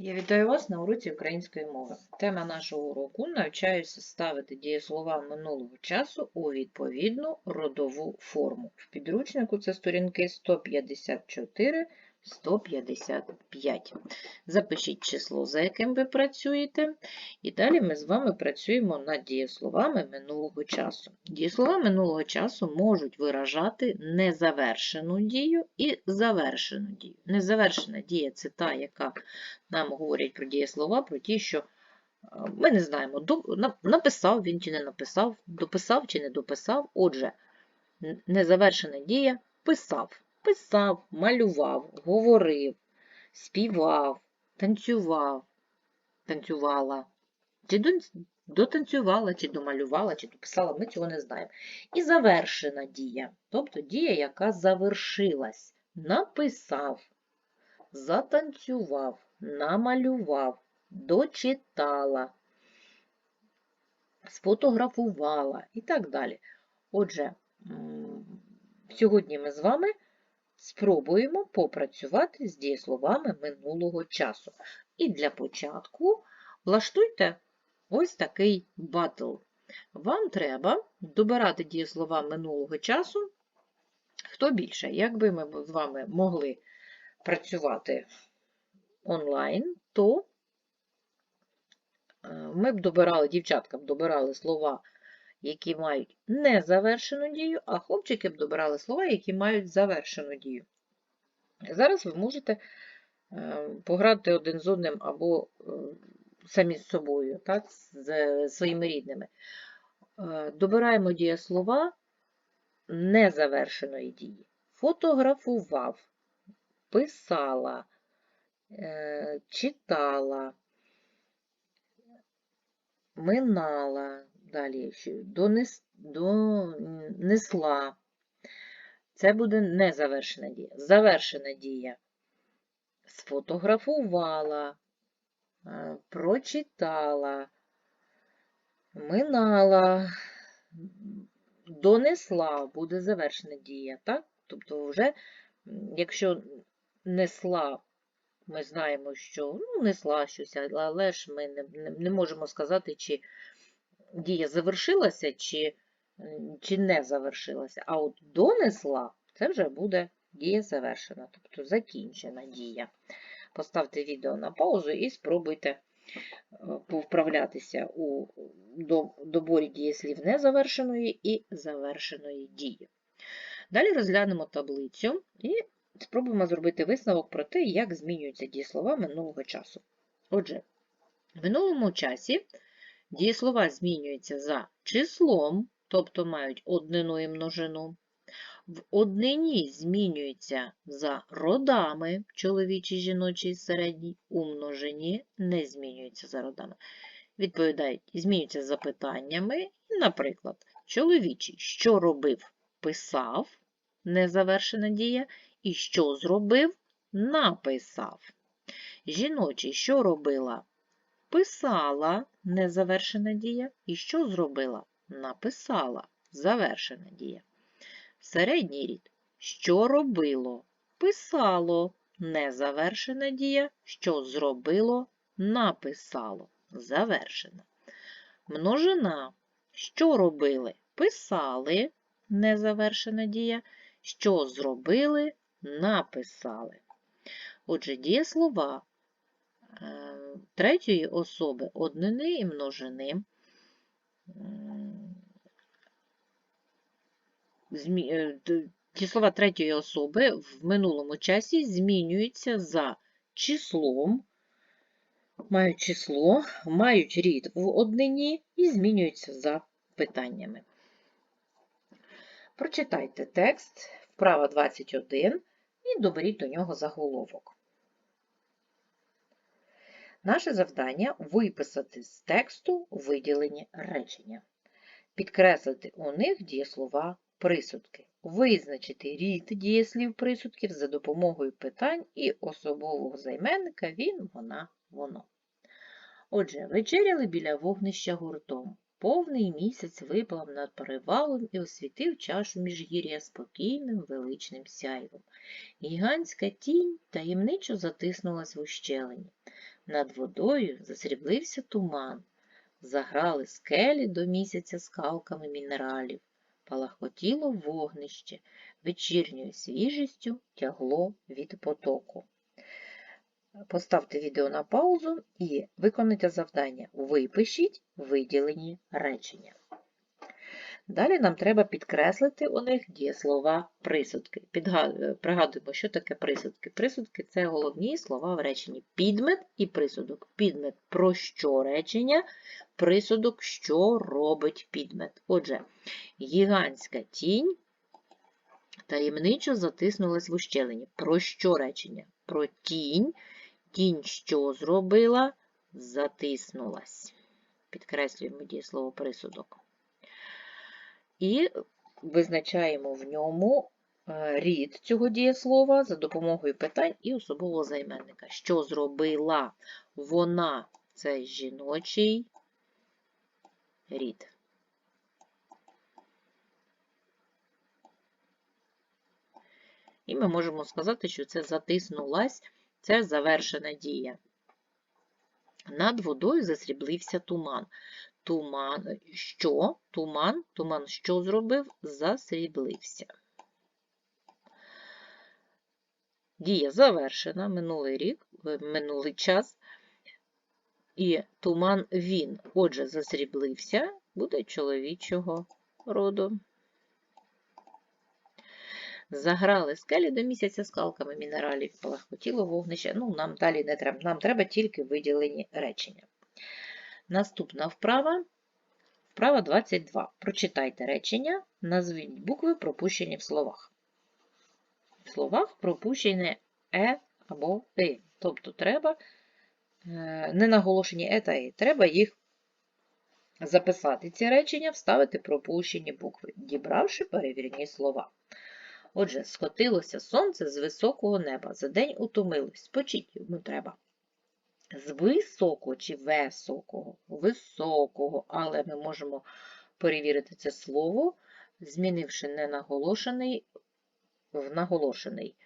Я вітаю вас на уроці української мови. Тема нашого уроку навчаюся ставити дієслова минулого часу у відповідну родову форму. В підручнику це сторінки 154 155. Запишіть число, за яким ви працюєте, і далі ми з вами працюємо над дієсловами минулого часу. Дієслова минулого часу можуть виражати незавершену дію і завершену дію. Незавершена дія це та, яка нам говорять про дієслова, про ті, що е, ми не знаємо, написав він чи не написав, дописав чи не дописав. Отже, незавершена дія писав писав, малював, говорив, співав, танцював, танцювала, чи дотанцювала, чи домалювала, чи дописала, ми цього не знаємо. І завершена дія, тобто дія, яка завершилась, написав, затанцював, намалював, дочитала, сфотографувала і так далі. Отже, сьогодні ми з вами Спробуємо попрацювати з дієсловами минулого часу. І для початку влаштуйте ось такий батл. Вам треба добирати дієслова минулого часу. Хто більше? Якби ми з вами могли працювати онлайн, то е, ми б добирали, дівчатка б добирали слова які мають незавершену дію, а хлопчики б добирали слова, які мають завершену дію. Зараз ви можете е, пограти один з одним або е, самі з собою, так, з своїми рідними. Е, добираємо дієслова незавершеної дії. Фотографував, писала, читала, минала, Далі донес, донесла. Це буде незавершена дія. Завершена дія. Сфотографувала, е, прочитала, минала, донесла, буде завершена дія. так? Тобто, вже, якщо несла, ми знаємо, що ну, несла щось, але ж ми не, не, не можемо сказати, чи дія завершилася чи чи не завершилася. А от донесла це вже буде дія завершена, тобто закінчена дія. Поставте відео на паузу і спробуйте е, повправлятися у доборі дієслів незавершеної і завершеної дії. Далі розглянемо таблицю і спробуємо зробити висновок про те, як змінюються дієслова минулого часу. Отже, в минулому часі Дієслова змінюються за числом, тобто мають однину і множину. В однині змінюються за родами чоловічий, жіночий, середній, у множині не змінюються за родами. Відповідають, змінюються запитаннями. Наприклад, чоловічий, що робив, писав, незавершена дія, і що зробив, написав. Жіночий, що робила, Писала незавершена дія. І що зробила? Написала завершена дія. Середній рід. Що робило? Писало незавершена дія. Що зробило? Написало. Завершена. Множина. Що робили? Писали незавершена дія. Що зробили? Написали. Отже, дієслова Е, третьої особи однини і множини. Ті е, слова третьої особи в минулому часі змінюються за числом, мають число, мають рід в однині і змінюються за питаннями. Прочитайте текст, вправа 21 і доберіть до нього заголовок. Наше завдання виписати з тексту виділені речення, підкреслити у них дієслова присудки, визначити рід дієслів присудків за допомогою питань і особового займенника він, вона, воно. Отже, вечеряли біля вогнища гуртом. Повний місяць виплав над перевалом і освітив чашу міжгір'я спокійним величним сяйвом. Гігантська тінь таємничо затиснулась в ущелині. Над водою засріблився туман. Заграли скелі до місяця скалками мінералів. палахотіло вогнище, вечірньою свіжістю тягло від потоку. Поставте відео на паузу і виконайте завдання. Випишіть виділені речення. Далі нам треба підкреслити у них дієслова присудки. Пригадуємо, що таке присудки. Присудки це головні слова в реченні. Підмет і присудок. Підмет про що речення, присудок, що робить підмет. Отже, гігантська тінь таємничо затиснулась в ущелині. Про що речення? Про тінь. Тінь що зробила? Затиснулась. Підкреслюємо дієслово присудок. І визначаємо в ньому е, рід цього дієслова за допомогою питань і особового займенника. Що зробила вона? Це жіночий рід. І ми можемо сказати, що це затиснулась, це завершена дія. Над водою засріблився туман. Туман що? Туман, туман що зробив? Засріблився. Дія завершена, минулий рік, минулий час. І туман він, отже, засріблився, буде чоловічого роду. Заграли скелі до місяця скалками мінералів, палахкотіло вогнище. Ну, нам далі не треба. Нам треба тільки виділені речення. Наступна вправа. Вправа 22. Прочитайте речення, назвіть букви, пропущені в словах. В словах пропущені е або и. Тобто треба е, не наголошені е та і. Треба їх записати, ці речення, вставити пропущені букви, дібравши перевірні слова. Отже, скотилося сонце з високого неба. За день утомилось. Спочить йому треба. З високого чи високого? Високого, але ми можемо перевірити це слово, змінивши ненаголошений в наголошений.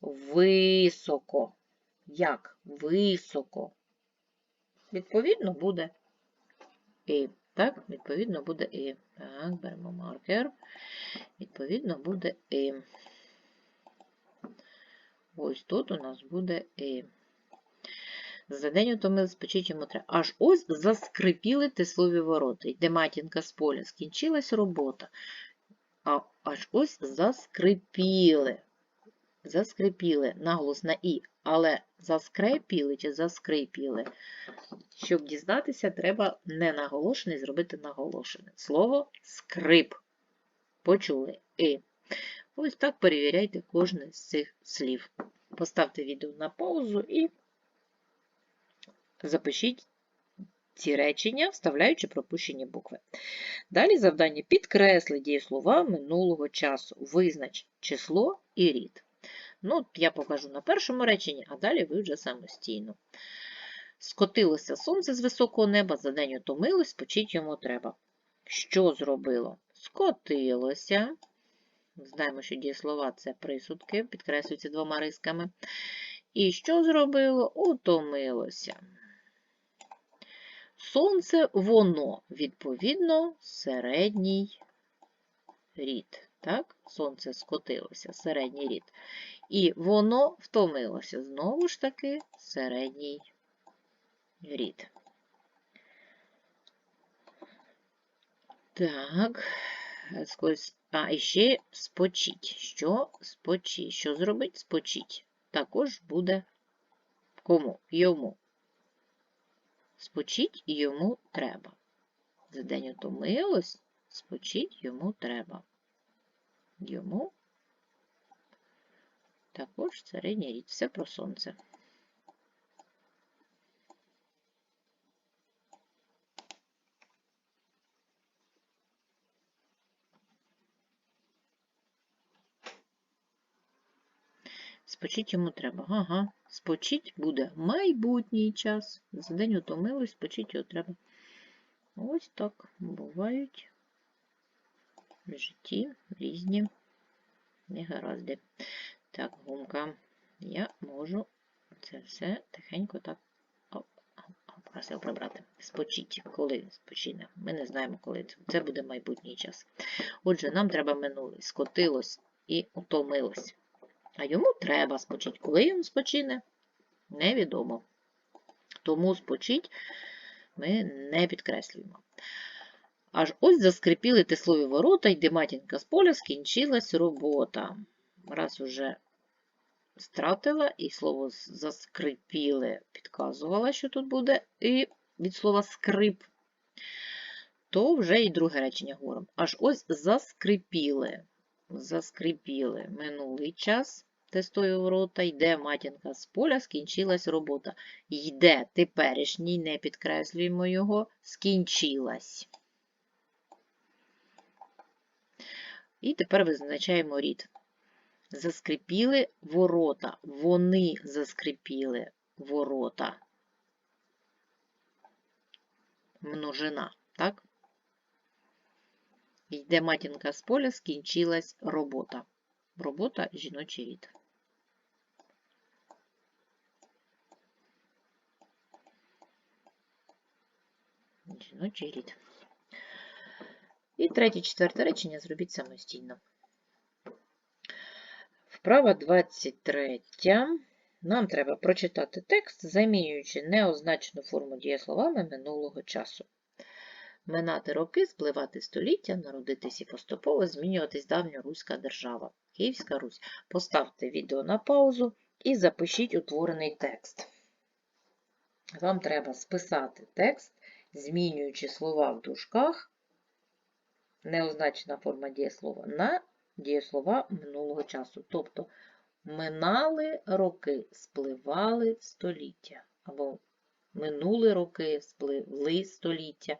Високо. Як? Високо. Відповідно, буде і. Так, відповідно, буде і. Так, беремо маркер. Відповідно, буде і. Ось тут у нас буде і. За день утомили спечить йому треба. Аж ось заскрипіли тислові ворота. Йде матінка з поля. Скінчилась робота. А аж ось заскрипіли. Заскрипіли. Наголос на І. Але заскрепіли чи заскрипіли. Щоб дізнатися, треба не наголошений зробити наголошене. Слово скрип. Почули І. Ось так перевіряйте кожне з цих слів. Поставте відео на паузу і запишіть ці речення, вставляючи пропущені букви. Далі завдання підкресли дієслова минулого часу. Визнач число і рід. Ну, я покажу на першому реченні, а далі ви вже самостійно. Скотилося сонце з високого неба, за день утомилось, почить йому треба. Що зробило? Скотилося. Знаємо, що дієслова це присудки, підкреслюються двома рисками. І що зробило? Утомилося. Сонце воно, відповідно, середній рід. Так? Сонце скотилося, середній рід. І воно втомилося. Знову ж таки, середній рід. Так, а і ще спочить. Що спочить? Що зробить? Спочить. Також буде кому? Йому. Спочить йому треба. За день утомилось, спочить йому треба. Йому також середня рід. Все про сонце. Спочить йому треба. Ага, спочить буде майбутній час. За день утомилось, спочить його треба. Ось так бувають в житті різні негаразди. Так, гумка. Я можу це все тихенько так його прибрати. Спочить. Коли спочине? Ми не знаємо, коли. Це буде майбутній час. Отже, нам треба минулий. Скотилось і утомилось. А йому треба спочить. Коли він спочине? Невідомо. Тому спочить ми не підкреслюємо. Аж ось заскрипіли тислові ворота, йде матінка з поля, скінчилась робота. Раз уже стратила, і слово заскрипіли підказувала, що тут буде, і від слова скрип, то вже і друге речення говоримо. Аж ось заскрипіли. Заскрипіли минулий час. Тестові ворота, йде матінка з поля, скінчилась робота. Йде теперішній, не підкреслюємо його, скінчилась. І тепер визначаємо рід. Заскрипіли ворота. Вони заскрипіли ворота. Множина, так? Йде матінка з поля, скінчилась робота. Робота жіночий рід. Жіночий рід. І третє, четверте речення зробіть самостійно. Вправа 23. Нам треба прочитати текст, замінюючи неозначену форму дієсловами минулого часу. Минати роки, спливати століття, народитись і поступово змінюватись давньоруська держава. Київська Русь. Поставте відео на паузу і запишіть утворений текст. Вам треба списати текст, змінюючи слова в дужках, неозначена форма дієслова, на дієслова минулого часу. Тобто минали роки, спливали століття. Або минули роки, спливли століття,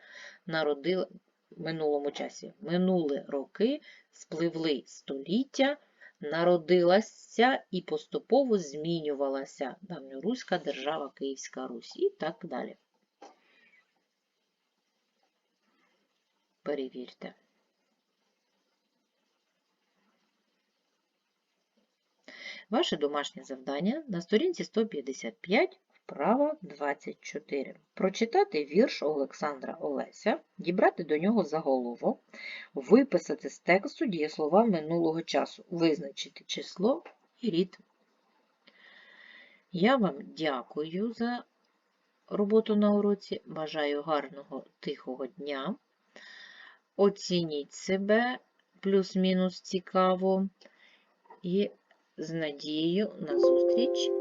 народили в минулому часі. Минули роки, спливли століття, народилася і поступово змінювалася давньоруська держава Київська Русь і так далі. Перевірте. Ваше домашнє завдання на сторінці 155, вправа 24. Прочитати вірш Олександра Олеся, дібрати до нього заголовок, виписати з тексту дієслова минулого часу, визначити число і рід. Я вам дякую за роботу на уроці. Бажаю гарного тихого дня. Оцініть себе плюс-мінус цікаво. І з надією на зустріч